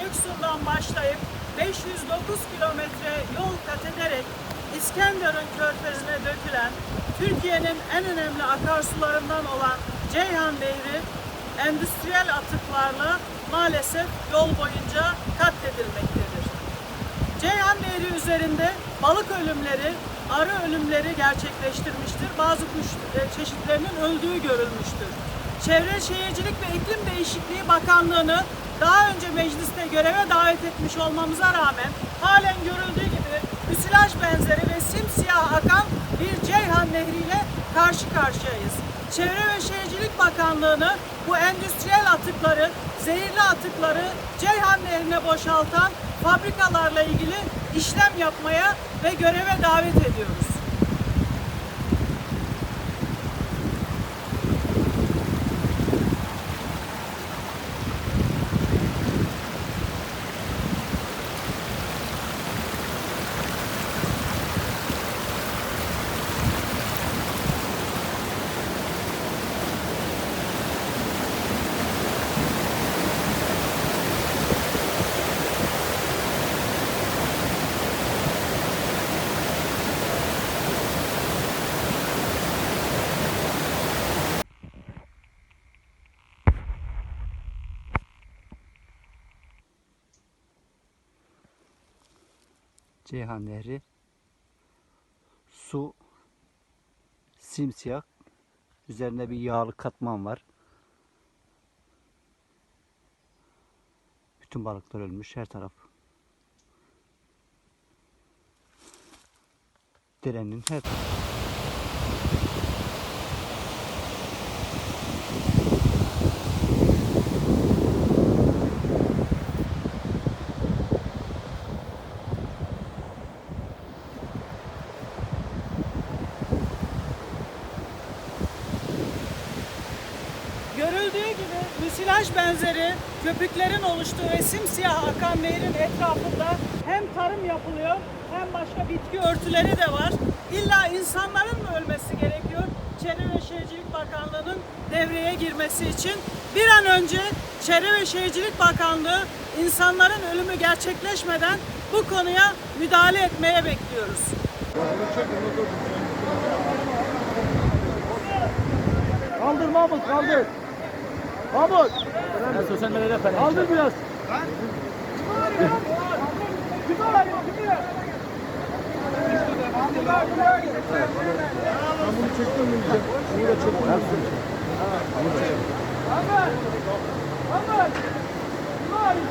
Göksu'ndan başlayıp 509 kilometre yol kat ederek İskenderun körfezine dökülen Türkiye'nin en önemli akarsularından olan Ceyhan Nehri endüstriyel atıklarla maalesef yol boyunca katledilmektedir. Ceyhan Nehri üzerinde balık ölümleri, arı ölümleri gerçekleştirmiştir. Bazı kuş e, çeşitlerinin öldüğü görülmüştür. Çevre Şehircilik ve İklim Değişikliği Bakanlığı'nı daha önce mecliste göreve davet etmiş olmamıza rağmen halen görüldüğü gibi müsilaj benzeri ve simsiyah akan bir Ceyhan Nehri ile karşı karşıyayız. Çevre ve Şehircilik Bakanlığı'nı bu endüstriyel atıkları, zehirli atıkları Ceyhan Nehri'ne boşaltan fabrikalarla ilgili işlem yapmaya ve göreve davet ediyoruz. Ceyhan Nehri su simsiyah üzerinde bir yağlı katman var. Bütün balıklar ölmüş her taraf. Derenin her Görüldüğü gibi müsilaj benzeri köpüklerin oluştuğu ve simsiyah akan nehrin etrafında hem tarım yapılıyor hem başka bitki örtüleri de var. İlla insanların mı ölmesi gerekiyor? Çevre ve Şehircilik Bakanlığı'nın devreye girmesi için bir an önce Çevre ve Şehircilik Bakanlığı insanların ölümü gerçekleşmeden bu konuya müdahale etmeye bekliyoruz. Kaldır Mahmut kaldır. Mahmut. Ben sosyal medyada falan. Kaldır biraz. Ben bunu çektim mi? Bunu da çektim. Ahmet! Ahmet! Ahmet!